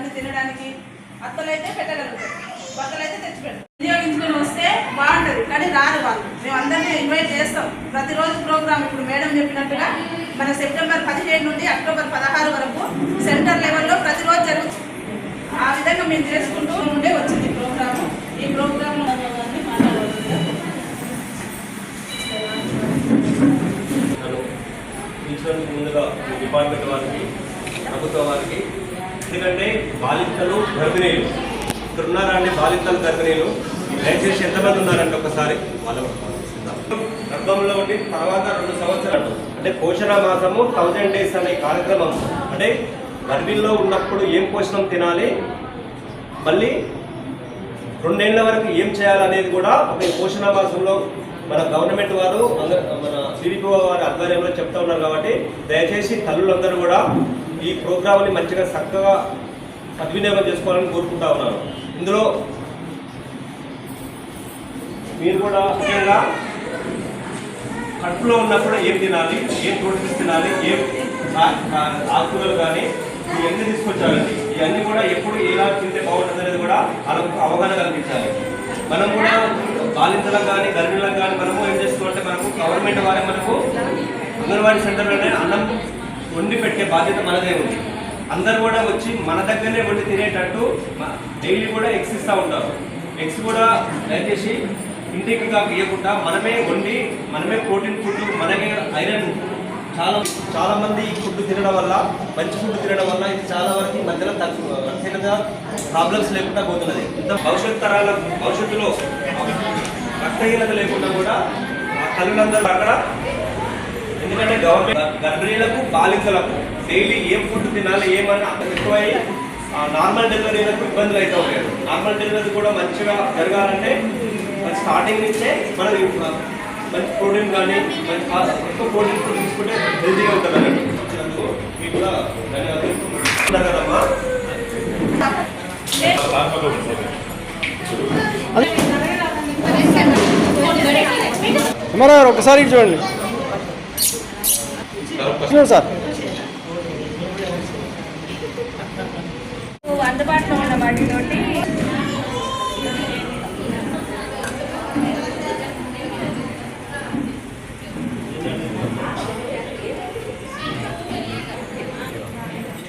అన్ని తినడానికి అత్తలైతే పెట్టగలుగుతారు. బట్టలైతే తెచ్చి పెడతారు వినియోగించుకొని వస్తే బాగుంటుంది కానీ రారు వాళ్ళు. మేము అందరినీ ఇన్వైట్ చేస్తాం. ప్రతిరోజు ప్రోగ్రామ్ ఇప్పుడు మేడం చెప్పినట్టుగా మన సెప్టెంబర్ పదిహేడు నుండి అక్టోబర్ పదహారు వరకు సెంటర్ లెవెల్లో ప్రతిరోజు జరుగుతుంది. ఆ విధంగా మేము చేసుకుంటూ ఉండే వచ్చింది ప్రోగ్రామ్ ప్రోగ్రాము. ఈ ప్రోగ్రామ్ ముందుగా డిపార్ట్మెంట్ వారికి ప్రభుత్వ వారికి ఎందుకంటే బాలింతలు గర్భిణీలు. ఇక్కడ ఉన్నారా అండి బాలింతలు గర్భిణీలు? దయచేసి ఎంతమంది ఉన్నారండి ఒకసారి వాళ్ళు గర్భంలో ఉండి తర్వాత రెండు సంవత్సరాలు. అంటే పోషణ మాసము థౌజండ్ డేస్ అనే కార్యక్రమం. అంటే గర్భిణిలో ఉన్నప్పుడు ఏం పోషణం తినాలి? మళ్ళీ రెండేళ్ళ వరకు ఏం చేయాలనేది కూడా ఒక పోషణ మాసంలో మన గవర్నమెంట్ వారు అంద- మన సిడిపిఓ వారి ఆధ్వర్యంలో చెప్తా ఉన్నారు కాబట్టి దయచేసి తల్లులందరూ కూడా ఈ ప్రోగ్రామ్ని మంచిగా చక్కగా సద్వినియోగం చేసుకోవాలని కోరుకుంటా ఉన్నాను. ఇందులో మీరు కూడా ముఖ్యంగా కడుపులో ఉన్నప్పుడు ఏం తినాలి ఏం ప్రోటీన్స్ తినాలి ఏం ఆకుకూరలు కానీ ఇవన్నీ తీసుకొచ్చాలండి. ఇవన్నీ కూడా ఎప్పుడు ఎలా తింటే బాగుంటుంది అనేది కూడా వాళ్ళకు అవగాహన కల్పించాలి. మనం కూడా బాలింతలకు కానీ గర్భిణులకు కానీ మనము ఏం చేసుకోవాలంటే మనకు గవర్నమెంట్ వారే మనకు అంగన్వాడీ సెంటర్లోనే అన్నం వండి పెట్టే బాధ్యత మనదే ఉంది. అందరు కూడా వచ్చి మన దగ్గరనే వండి తినేటట్టు డైలీ కూడా ఎగ్స్ ఇస్తూ ఉంటారు. ఎగ్స్ కూడా దయచేసి ఇంటికి కాక ఇవ్వకుండా మనమే వండి మనమే ప్రోటీన్ ఫుడ్ మనమే ఐరన్ చాలా చాలా మంది ఈ ఫుడ్ తినడం వల్ల మంచి ఫుడ్ తినడం వల్ల ఇది చాలా వరకు ఈ మధ్యలో తక్కువ అత్యధికంగా ప్రాబ్లమ్స్ లేకుండా పోతున్నది. ఇంత భవిష్యత్ తరాల భవిష్యత్తులో రక్తహీనత లేకుండా కూడా ఆ అక్కడ ఎందుకంటే గవర్నమెంట్ గర్భిణీలకు బాలింతలకు డైలీ ఏం ఫుడ్ తినాలి ఏమని ఎక్కువై నార్మల్ డెలివరీలకు ఇబ్బందులు అయితే ఉంటాయి నార్మల్ డెలివరీ కూడా మంచిగా జరగాలంటే మన స్టార్టింగ్ నుంచే మనం మంచి ప్రోటీన్ కానీ మంచి ఎక్కువ ప్రోటీన్ ఫుడ్ తీసుకుంటే హెల్తీగా ఉంటుందని వచ్చినందుకు మీకు కూడా ధన్యవాదాలు. కదమ్మా ఒకసారి సార్. అందుబాటులో ఉన్న వాటితోటి